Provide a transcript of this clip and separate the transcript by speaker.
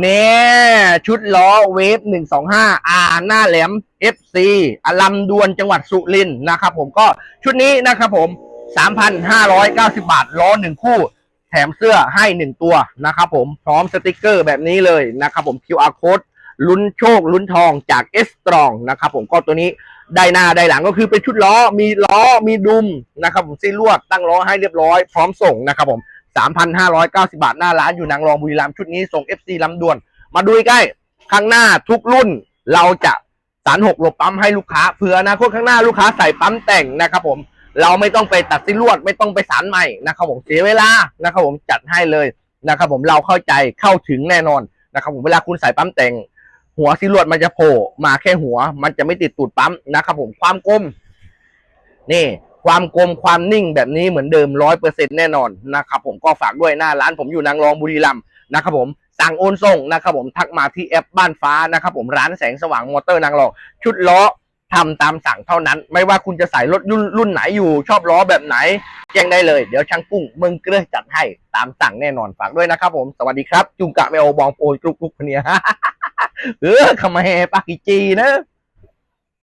Speaker 1: เนี่ยชุดล้อเวฟหนึ่งสองห้าอาหน้าแหลม FC อลัมดวนจังหวัดสุรินทร์นะครับผมก็ชุดนี้นะครับผม 3,590 บาท ล้อหนึ่งคู่ แถมเสื้อให้หนึ่งตัวนะครับผมพร้อมสติกเกอร์แบบนี้เลยนะครับผม QR code ลุ้นโชคลุ้นทองจาก S Strong นะครับผมก็ตัวนี้ได้หน้าได้หลังก็คือเป็นชุดล้อมีล้อมีดุมนะครับผมซีลวดตั้งล้อให้เรียบร้อย พร้อมส่งนะครับผม 3,590 บาทหน้าร้านอยู่นางรองบุรีรัมย์ชุดนี้ส่ง FC ลำดวน มาดูใกล้ข้างหน้าทุกรุ่นเราจะสารหกหลบปั๊มให้ลูกค้าเผื่อนาคตข้างหน้าลูกค้าใส่ปั๊มแต่งนะครับผมเราไม่ต้องไปตัดสินลวดไม่ต้องไปสารใหม่นะครับผมเสียเวลานะครับผมจัดให้เลยนะครับผมเราเข้าใจเข้าถึงแน่นอนนะครับผมเวลาคุณใส่ปั๊มแต่ง หัวซิลวดมันจะโผล่มาแค่หัว มันจะไม่ติดตูดปั๊มนะครับผมความกลมนี่ ความกลมความนิ่งแบบนี้เหมือนเดิมร้อยเปอร์เซ็นแน่นอนนะครับผมก็ฝากด้วยหน้าร้านผมอยู่นางรองบุรีรัมย์นะครับผมสั่งโอนส่งนะครับผมทักมาที่แอปบ้านฟ้านะครับผมร้านแสงสว่างมอเตอร์นางรองชุดล้อทำตามสั่งเท่านั้น ไม่ว่าคุณจะใส่รถรุ่นรุ่นไหนอยู่ ชอบล้อแบบไหนแจ้งได้เลย เดี๋ยวช่างกุ้งมึงเกลือจัดให้ตามสั่งแน่นอนฝากด้วยนะครับผมสวัสดีครับ จุงกะเมโอบองโปยกรุกกรุกเนี่ยเออขมาแฮปากิจีนะ